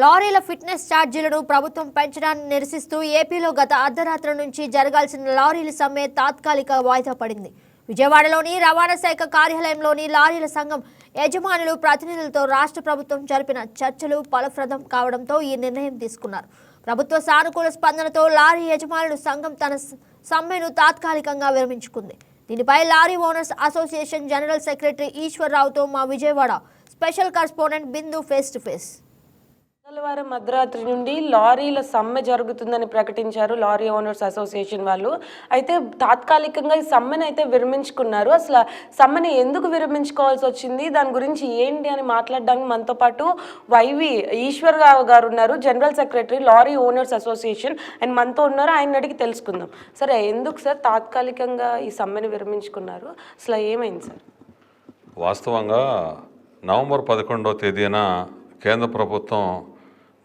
లారీల ఫిట్నెస్ ఛార్జీలను ప్రభుత్వం పెంచడాన్ని నిరసిస్తూ ఏపీలో గత అర్ధరాత్రి నుంచి జరగాల్సిన లారీల సమ్మె తాత్కాలిక వాయిదా పడింది. విజయవాడలోని రవాణా శాఖ కార్యాలయంలోని లారీల సంఘం యజమానులు ప్రతినిధులతో రాష్ట్ర ప్రభుత్వం జరిపిన చర్చలు ఫలప్రదం కావడంతో ఈ నిర్ణయం తీసుకున్నారు. ప్రభుత్వ సానుకూల స్పందనతో లారీ యజమానులు సంఘం తన సమ్మెను తాత్కాలికంగా విరమించుకుంది. దీనిపై lorry owners association general secretary ఈశ్వర్రావుతో మా Vijayawada special correspondent Bindu face to face. మంగళవారం మధ్యరాత్రి నుండి లారీల సమ్మె జరుగుతుందని ప్రకటించారు లారీ ఓనర్స్ అసోసియేషన్ వాళ్ళు. అయితే తాత్కాలికంగా ఈ సమ్మెను అయితే విరమించుకున్నారు. అసలు సమ్మెని ఎందుకు విరమించుకోవాల్సి వచ్చింది? దాని గురించి ఏంటి అని మాట్లాడడానికి మనతో పాటు వైవి ఈశ్వర్ గారు ఉన్నారు. General secretary lorry owners association. And మనతో ఉన్నారు. ఆయన అడిగి తెలుసుకుందాం. సరే ఎందుకు సార్ తాత్కాలికంగా ఈ సమ్మెను విరమించుకున్నారు? అసలు ఏమైంది సార్? వాస్తవంగా నవంబర్ పదకొండవ తేదీన కేంద్ర ప్రభుత్వం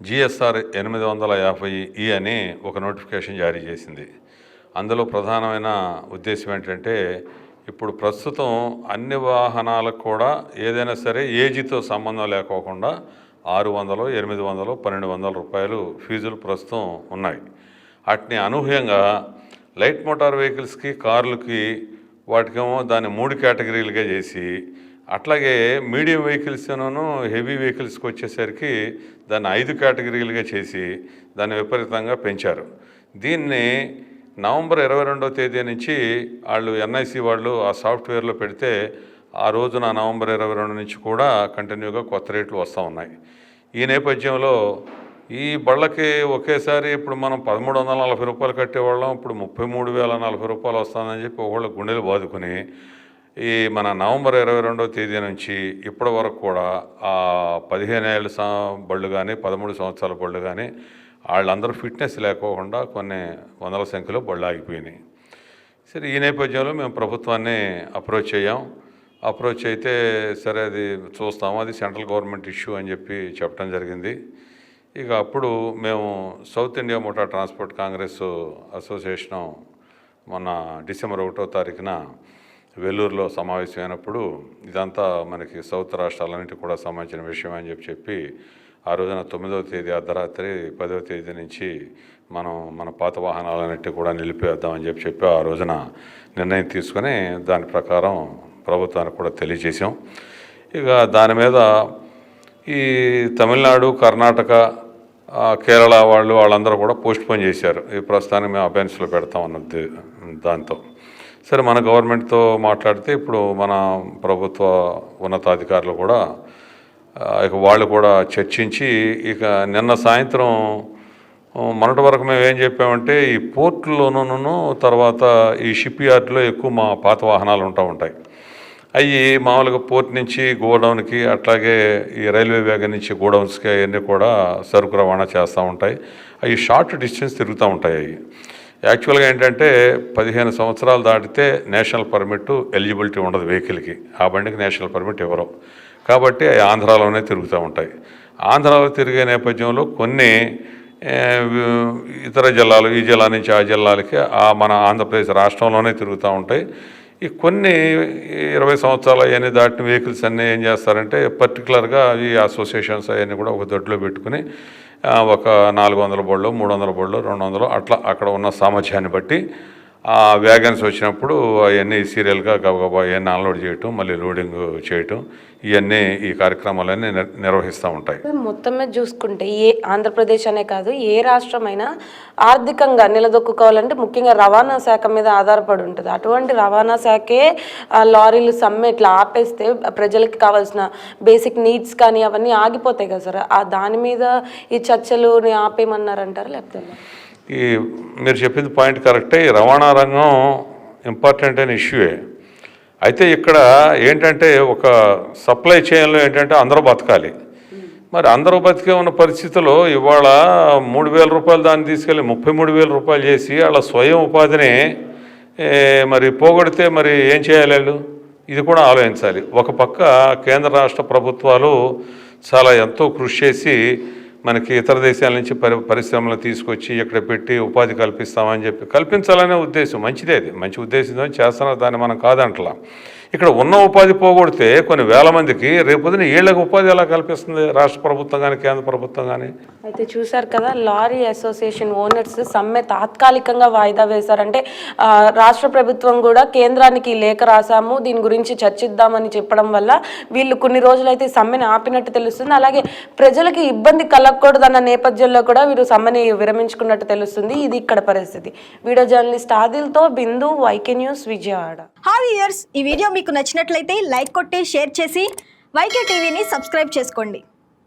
జిఎస్ఆర్ ఎనిమిది వందల యాభై ఈ అని ఒక నోటిఫికేషన్ జారీ చేసింది. అందులో ప్రధానమైన ఉద్దేశం ఏంటంటే ఇప్పుడు ప్రస్తుతం అన్ని వాహనాలకు కూడా ఏదైనా సరే ఏజీతో సంబంధం లేకోకుండా ఆరు వందలు ఎనిమిది వందలు పన్నెండు వందల రూపాయలు ఫీజులు ప్రస్తుతం ఉన్నాయి. వాటిని అనూహ్యంగా లైట్ మోటార్ వెహికల్స్కి కార్లకి వాటికేమో దాన్ని మూడు కేటగిరీలుగా చేసి అట్లాగే మీడియం వెహికల్స్ను హెవీ వెహికల్స్కి వచ్చేసరికి దాన్ని ఐదు కేటగిరీలుగా చేసి దాన్ని విపరీతంగా పెంచారు. దీన్ని నవంబర్ ఇరవై రెండవ తేదీ నుంచి వాళ్ళు ఎన్ఐసి వాళ్ళు ఆ సాఫ్ట్వేర్లో పెడితే ఆ రోజున నవంబర్ ఇరవై రెండు నుంచి కూడా కంటిన్యూగా కొత్త రేట్లు వస్తూ ఉన్నాయి. ఈ నేపథ్యంలో ఈ బళ్ళకి ఒకేసారి ఇప్పుడు మనం పదమూడు వందల నలభై రూపాయలు కట్టేవాళ్ళం ఇప్పుడు ముప్పై మూడు వేల నలభై రూపాయలు వస్తుందని చెప్పి ఒకళ్ళు గుండెలు బాదుకుని ఈ మన నవంబర్ ఇరవై రెండవ తేదీ నుంచి ఇప్పటి వరకు కూడా ఆ పదిహేను ఏళ్ళ బళ్ళు కానీ పదమూడు సంవత్సరాల బళ్ళు కానీ వాళ్ళందరూ ఫిట్నెస్ లేకోకుండా కొన్ని వందల సంఖ్యలో బళ్ళు ఆగిపోయినాయి. సరే ఈ నేపథ్యంలో మేము ప్రభుత్వాన్ని అప్రోచ్ అయ్యాం. అప్రోచ్ అయితే సరే అది చూస్తాము. అది సెంట్రల్ గవర్నమెంట్ ఇష్యూ అని చెప్పి చెప్పడం జరిగింది. ఇక అప్పుడు మేము south India motor transport congress association మొన్న డిసెంబర్ ఒకటో తారీఖున వెల్లూరులో సమావేశమైనప్పుడు ఇదంతా మనకి సౌత్ రాష్ట్రాలన్నింటికి కూడా సంబంధించిన విషయం అని చెప్పి చెప్పి ఆ రోజున తొమ్మిదవ తేదీ అర్ధరాత్రి పదవ తేదీ నుంచి మనం మన పాత వాహనాలన్నిటి కూడా నిలిపేద్దామని చెప్పి చెప్పి ఆ రోజున నిర్ణయం తీసుకొని దాని ప్రకారం ప్రభుత్వానికి కూడా తెలియజేసాం ఇక దాని మీద ఈ తమిళనాడు కర్ణాటక కేరళ వాళ్ళు వాళ్ళందరూ కూడా పోస్ట్పోన్ చేశారు. ఈ ప్రస్తుతానికి మేము అబెన్స్లో పెడతాం అన్నది దాంతో. సరే మన గవర్నమెంట్తో మాట్లాడితే ఇప్పుడు మన ప్రభుత్వ ఉన్నతాధికారులు కూడా ఇక వాళ్ళు కూడా చర్చించి ఇక నిన్న సాయంత్రం మొన్నటి వరకు మేము ఏం చెప్పామంటే ఈ పోర్టులోనూ తర్వాత ఈ షిప్ యార్డ్లో ఎక్కువ మా పాత వాహనాలు ఉంటూ ఉంటాయి. అవి మామూలుగా పోర్ట్ నుంచి గోడౌన్కి అట్లాగే ఈ రైల్వే వ్యాగన్ నుంచి గోడౌన్స్కి అవన్నీ కూడా సరుకు రవాణా చేస్తూ ఉంటాయి. అవి షార్ట్ డిస్టెన్స్ తిరుగుతూ ఉంటాయి అవి. యాక్చువల్గా ఏంటంటే పదిహేను సంవత్సరాలు దాటితే నేషనల్ పర్మిట్ ఎలిజిబిలిటీ ఉండదు వెహికల్కి. ఆ బండికి నేషనల్ పర్మిట్ ఇవ్వరు. కాబట్టి అవి ఆంధ్రాలోనే తిరుగుతూ ఉంటాయి. ఆంధ్రాలో తిరిగే నేపథ్యంలో కొన్ని ఇతర జిల్లాలు ఈ జిల్లా నుంచి ఆ జిల్లాలకి ఆ మన ఆంధ్రప్రదేశ్ రాష్ట్రంలోనే తిరుగుతూ ఉంటాయి. ఈ కొన్ని ఇరవై సంవత్సరాలు అవన్నీ దాటిన వెహికల్స్ అన్నీ ఏం చేస్తారంటే పర్టికులర్గా ఈ అసోసియేషన్స్ అవన్నీ కూడా ఒక దొడ్లో పెట్టుకుని ఒక నాలుగు వందల బళ్ళు మూడు వందల బళ్ళు రెండు వందలు అట్లా అక్కడ ఉన్న సామర్థ్యాన్ని బట్టి వ్యాగన్స్ వచ్చినప్పుడు అవన్నీ సీరియల్గా గబగబా అవన్నీ అన్లోడ్ చేయటం మళ్ళీ లోడింగ్ చేయటం ఇవన్నీ ఈ కార్యక్రమాలన్నీ నిర్వహిస్తూ ఉంటాయి. మొత్తం మీద చూసుకుంటే ఏ ఆంధ్రప్రదేశ్ అనే కాదు ఏ రాష్ట్రమైనా ఆర్థికంగా నిలదొక్కుకోవాలంటే ముఖ్యంగా రవాణా శాఖ మీద ఆధారపడి ఉంటుంది. అటువంటి రవాణా శాఖే లారీలు సమ్మె ఇట్లా ఆపేస్తే ప్రజలకి కావాల్సిన బేసిక్ నీడ్స్ కానీ అవన్నీ ఆగిపోతాయి కదా సార్. ఆ దాని మీద ఈ చర్చలుని ఆపేయమన్నారంటారా లేకపోతే ఈ మీరు చెప్పింది పాయింట్ కరెక్టే. ఈ రవాణా రంగం ఇంపార్టెంట్ అయిన ఇష్యూయే. అయితే ఇక్కడ ఏంటంటే ఒక సప్లై చైన్లో ఏంటంటే అందరూ బతకాలి. మరి అందరూ బతికే ఉన్న పరిస్థితిలో ఇవాళ మూడు వేల రూపాయలు దాన్ని తీసుకెళ్ళి ముప్పై మూడు వేల రూపాయలు చేసి వాళ్ళ స్వయం ఉపాధిని మరి పోగొడితే మరి ఏం చేయాలి వాళ్ళు? ఇది కూడా ఆలోచించాలి. ఒక పక్క కేంద్ర రాష్ట్ర ప్రభుత్వాలు చాలా ఎంతో కృషి చేసి మనకి ఇతర దేశాల నుంచి పరి పరిశ్రమలు తీసుకొచ్చి ఇక్కడ పెట్టి ఉపాధి కల్పిస్తామని చెప్పి కల్పించాలనే ఉద్దేశం. మంచిదే అది. మంచి ఉద్దేశంతో చేస్తున్నారు. దాన్ని మనం కాదంటలా. ఇక్కడ ఉన్న ఉపాధి పోగొడితే కొన్ని వేల మందికి రేపొద్దున ఏళ్ళకి ఉపాధి ఎలా కల్పిస్తుంది? రాష్ట్ర ప్రభుత్వం కానీ కేంద్ర ప్రభుత్వం కానీ అయితే చూశారు కదా లారీ అసోసియేషన్ ఓనర్స్ సమ్మె తాత్కాలికంగా వాయిదా వేశారంటే రాష్ట్ర ప్రభుత్వం కూడా కేంద్రానికి లేఖ రాసాము దీని గురించి చర్చిద్దామని చెప్పడం వల్ల వీళ్ళు కొన్ని రోజులైతే సమ్మెను ఆపినట్టు తెలుస్తుంది. అలాగే ప్రజలకి ఇబ్బంది కల కలగకూడదన్న నేపథ్యంలో కూడా వీరు సమ్మని విరమించుకున్నట్టు తెలుస్తుంది. ఇది ఇక్కడ పరిస్థితి. Video journalist ఆదిల్తో Bindu YK news Vijayawada. Hi years ఈ వీడియో మీకు నచ్చినట్లయితే లైక్ కొట్టి షేర్ చేసి వైకే టీవీని సబ్స్క్రైబ్ చేసుకోండి.